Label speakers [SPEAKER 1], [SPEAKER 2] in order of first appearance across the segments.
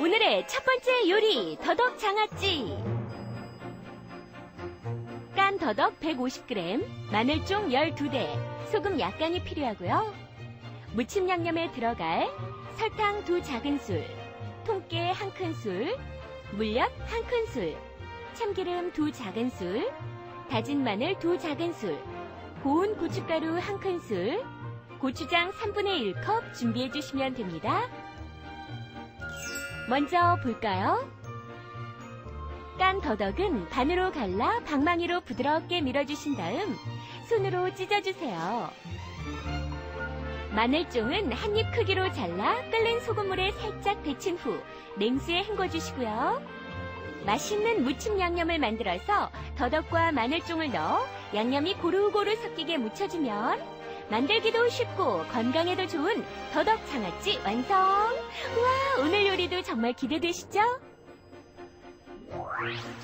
[SPEAKER 1] 오늘의 첫 번째 요리 더덕 장아찌 깐 더덕 150g 마늘종 12대 소금 약간이 필요하고요 무침 양념에 들어갈 설탕 두 작은술 통깨 한 큰술 물엿 한 큰술 참기름 두 작은술 다진 마늘 두 작은술 고운 고춧가루 한 큰술 고추장 3분의 1컵 준비해 주시면 됩니다. 먼저 볼까요? 깐 더덕은 반으로 갈라 방망이로 부드럽게 밀어주신 다음 손으로 찢어주세요. 마늘종은 한 입 크기로 잘라 끓는 소금물에 살짝 데친 후 냉수에 헹궈주시고요. 맛있는 무침 양념을 만들어서 더덕과 마늘종을 넣어 양념이 고루고루 섞이게 묻혀주면 만들기도 쉽고 건강에도 좋은 더덕 장아찌 완성! 와 오늘 요리도 정말 기대되시죠?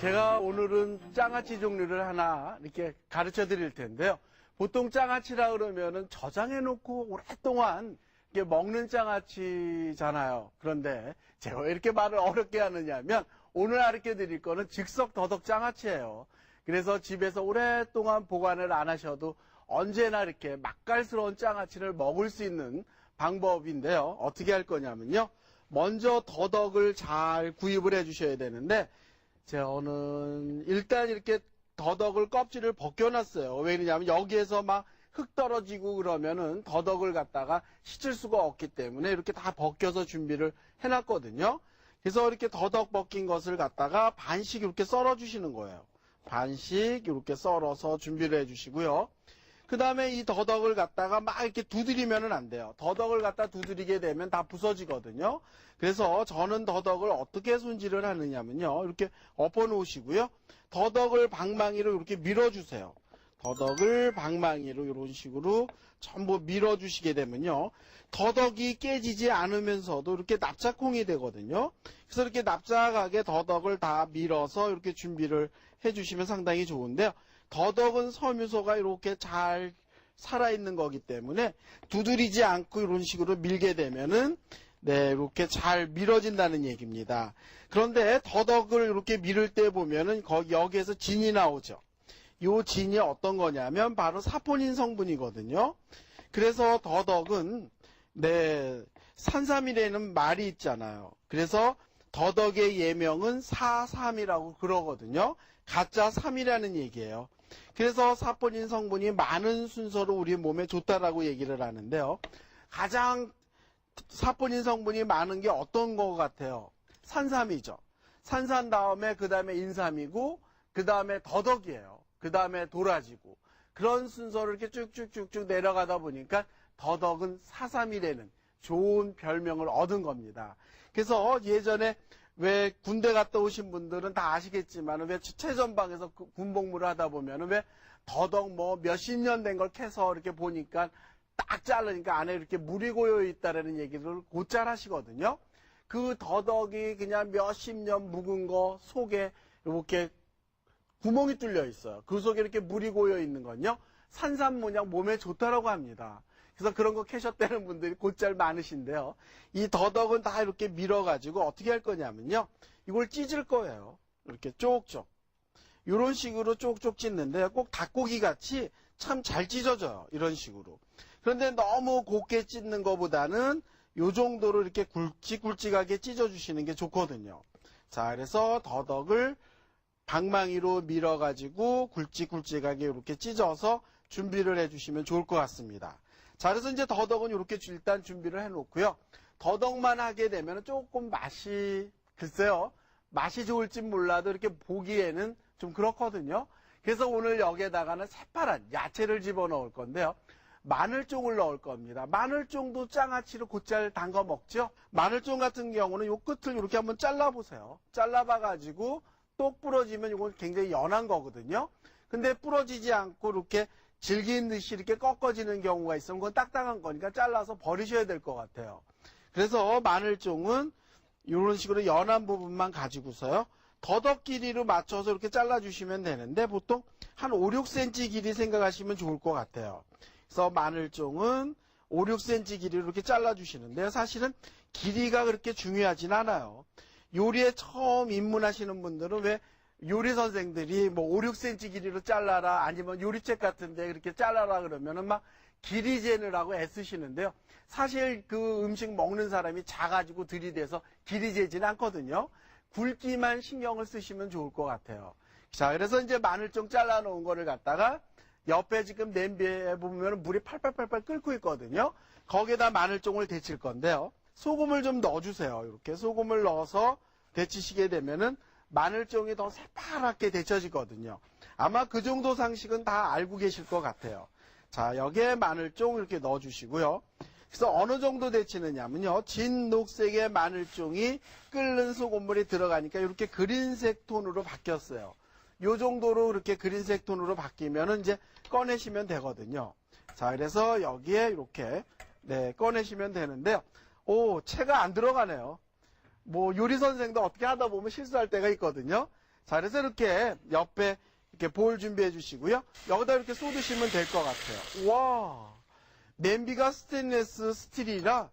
[SPEAKER 2] 제가 오늘은 장아찌 종류를 하나 이렇게 가르쳐 드릴 텐데요. 보통 장아찌라 그러면은 저장해 놓고 오랫동안 먹는 장아찌잖아요. 그런데 제가 왜 이렇게 말을 어렵게 하느냐면 오늘 가르쳐 드릴 거는 즉석 더덕 장아찌예요. 그래서 집에서 오랫동안 보관을 안 하셔도 언제나 이렇게 맛깔스러운 장아찌를 먹을 수 있는 방법인데요. 어떻게 할 거냐면요. 먼저 더덕을 잘 구입을 해 주셔야 되는데 저는 일단 이렇게 더덕을 껍질을 벗겨놨어요. 왜냐하면 여기에서 막 흙 떨어지고 그러면은 더덕을 갖다가 씻을 수가 없기 때문에 이렇게 다 벗겨서 준비를 해놨거든요. 그래서 이렇게 더덕 벗긴 것을 갖다가 반씩 이렇게 썰어 주시는 거예요. 반씩 이렇게 썰어서 준비를 해주시고요. 그 다음에 이 더덕을 갖다가 막 이렇게 두드리면은 안 돼요. 더덕을 갖다 두드리게 되면 다 부서지거든요. 그래서 저는 더덕을 어떻게 손질을 하느냐면요. 이렇게 엎어 놓으시고요. 더덕을 방망이로 이렇게 밀어주세요. 더덕을 방망이로 이런 식으로 전부 밀어주시게 되면요. 더덕이 깨지지 않으면서도 이렇게 납작콩이 되거든요. 그래서 이렇게 납작하게 더덕을 다 밀어서 이렇게 준비를 해주시면 상당히 좋은데요. 더덕은 섬유소가 이렇게 잘 살아있는 거기 때문에 두드리지 않고 이런 식으로 밀게 되면은 네, 이렇게 잘 밀어진다는 얘기입니다. 그런데 더덕을 이렇게 밀을 때 보면은 거기 여기에서 진이 나오죠. 요 진이 어떤 거냐면 바로 사포닌 성분이거든요. 그래서 더덕은 네, 산삼이라는 말이 있잖아요. 그래서 더덕의 예명은 사삼이라고 그러거든요. 가짜 삼이라는 얘기예요. 그래서 사포닌 성분이 많은 순서로 우리 몸에 좋다라고 얘기를 하는데요. 가장 사포닌 성분이 많은 게 어떤 거 같아요? 산삼이죠. 산삼 다음에 그 다음에 인삼이고 그 다음에 더덕이에요. 그 다음에 도라지고 그런 순서를 이렇게 쭉쭉쭉쭉 내려가다 보니까 더덕은 사삼이라는 좋은 별명을 얻은 겁니다. 그래서 예전에 왜 군대 갔다 오신 분들은 다 아시겠지만 왜 최전방에서 그 군복무를 하다 보면 왜 더덕 뭐 몇십 년 된 걸 캐서 이렇게 보니까 딱 자르니까 안에 이렇게 물이 고여 있다라는 얘기를 곧잘 하시거든요. 그 더덕이 그냥 몇십 년 묵은 거 속에 이렇게 구멍이 뚫려 있어요. 그 속에 이렇게 물이 고여 있는 건요. 산삼 모양 몸에 좋다라고 합니다. 그래서 그런 거 캐셨다는 분들이 곧잘 많으신데요. 이 더덕은 다 이렇게 밀어가지고 어떻게 할 거냐면요. 이걸 찢을 거예요. 이렇게 쪽쪽. 이런 식으로 쪽쪽 찢는데 꼭 닭고기 같이 참 잘 찢어져요. 이런 식으로. 그런데 너무 곱게 찢는 것보다는 요 정도로 이렇게 굵직굵직하게 찢어주시는 게 좋거든요. 자, 그래서 더덕을 방망이로 밀어가지고 굵직굵직하게 이렇게 찢어서 준비를 해주시면 좋을 것 같습니다. 자, 그래서 이제 더덕은 이렇게 일단 준비를 해놓고요. 더덕만 하게 되면 조금 맛이, 글쎄요, 맛이 좋을지 몰라도 이렇게 보기에는 좀 그렇거든요. 그래서 오늘 여기에다가는 새파란 야채를 집어넣을 건데요. 마늘종을 넣을 겁니다. 마늘종도 장아찌로 곧잘 담가 먹죠. 마늘종 같은 경우는 요 끝을 이렇게 한번 잘라보세요. 잘라봐가지고 똑 부러지면 이건 굉장히 연한 거거든요. 근데 부러지지 않고 이렇게 질긴 듯이 이렇게 꺾어지는 경우가 있으면 그건 딱딱한 거니까 잘라서 버리셔야 될 것 같아요. 그래서 마늘종은 이런 식으로 연한 부분만 가지고서요. 더덕 길이로 맞춰서 이렇게 잘라주시면 되는데 보통 한 5, 6cm 길이 생각하시면 좋을 것 같아요. 그래서 마늘종은 5, 6cm 길이로 이렇게 잘라주시는데요. 사실은 길이가 그렇게 중요하진 않아요. 요리에 처음 입문하시는 분들은 왜 요리 선생들이 뭐 5, 6cm 길이로 잘라라 아니면 요리책 같은데 그렇게 잘라라 그러면은 막 길이 재느라고 애쓰시는데요. 사실 그 음식 먹는 사람이 작아지고 들이대서 길이 재지는 않거든요. 굵기만 신경을 쓰시면 좋을 것 같아요. 자, 그래서 이제 마늘종 잘라 놓은 거를 갖다가 옆에 지금 냄비에 보면 물이 팔팔팔팔 끓고 있거든요. 거기에다 마늘종을 데칠 건데요. 소금을 좀 넣어주세요. 이렇게 소금을 넣어서 데치시게 되면은 마늘종이 더 새파랗게 데쳐지거든요. 아마 그 정도 상식은 다 알고 계실 것 같아요. 자, 여기에 마늘종 이렇게 넣어주시고요. 그래서 어느 정도 데치느냐면요. 진 녹색의 마늘종이 끓는 소금물이 들어가니까 이렇게 그린색 톤으로 바뀌었어요. 요 정도로 이렇게 그린색 톤으로 바뀌면은 이제 꺼내시면 되거든요. 자, 그래서 여기에 이렇게 네, 꺼내시면 되는데요. 오, 채가 안 들어가네요. 뭐 요리 선생도 어떻게 하다 보면 실수할 때가 있거든요. 자, 그래서 이렇게 옆에 이렇게 볼 준비해 주시고요. 여기다 이렇게 쏟으시면 될 것 같아요. 와, 냄비가 스테인레스 스틸이라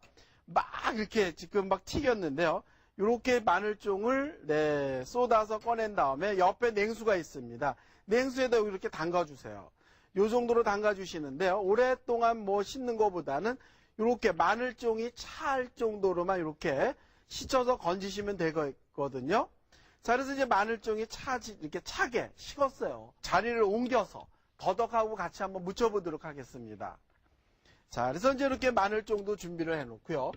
[SPEAKER 2] 막 이렇게 지금 막 튀겼는데요. 이렇게 마늘종을 네, 쏟아서 꺼낸 다음에 옆에 냉수가 있습니다. 냉수에다 이렇게 담가주세요. 요 정도로 담가주시는데요. 오랫동안 뭐 씻는 것보다는 이렇게 마늘종이 찰 정도로만 이렇게 씻어서 건지시면 되거든요. 자, 그래서 이제 마늘종이 차지, 이렇게 차게 식었어요. 자리를 옮겨서 더덕하고 같이 한번 묻혀보도록 하겠습니다. 자, 그래서 이제 이렇게 마늘종도 준비를 해놓고요.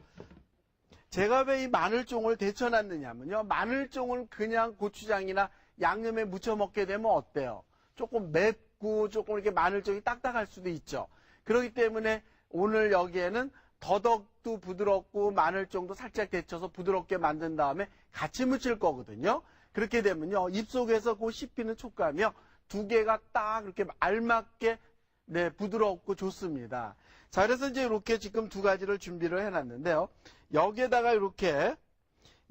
[SPEAKER 2] 제가 왜 이 마늘종을 데쳐놨느냐면요. 마늘종을 그냥 고추장이나 양념에 무쳐 먹게 되면 어때요? 조금 맵고 조금 이렇게 마늘종이 딱딱할 수도 있죠. 그렇기 때문에 오늘 여기에는 더덕도 부드럽고 마늘종도 살짝 데쳐서 부드럽게 만든 다음에 같이 무칠 거거든요. 그렇게 되면요. 입속에서 그 씹히는 촉감이요. 두 개가 딱 이렇게 알맞게 네, 부드럽고 좋습니다. 자, 그래서 이제 이렇게 지금 두 가지를 준비를 해놨는데요. 여기에다가 이렇게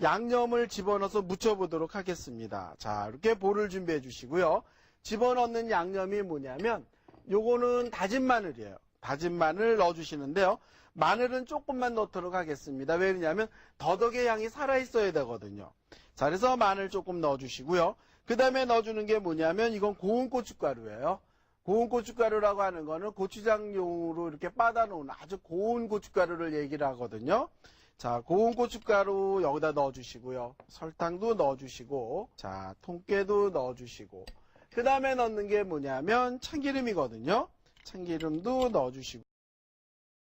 [SPEAKER 2] 양념을 집어넣어서 무쳐보도록 하겠습니다. 자, 이렇게 볼을 준비해 주시고요. 집어넣는 양념이 뭐냐면, 요거는 다진 마늘이에요. 다진 마늘 넣어주시는데요. 마늘은 조금만 넣도록 하겠습니다. 왜 그러냐면, 더덕의 향이 살아있어야 되거든요. 자, 그래서 마늘 조금 넣어주시고요. 그 다음에 넣어주는 게 뭐냐면, 이건 고운 고춧가루예요. 고운 고춧가루라고 하는 거는 고추장용으로 이렇게 빻아놓은 아주 고운 고춧가루를 얘기를 하거든요. 자, 고운 고춧가루 여기다 넣어주시고요. 설탕도 넣어주시고, 자, 통깨도 넣어주시고, 그 다음에 넣는 게 뭐냐면 참기름이거든요. 참기름도 넣어주시고,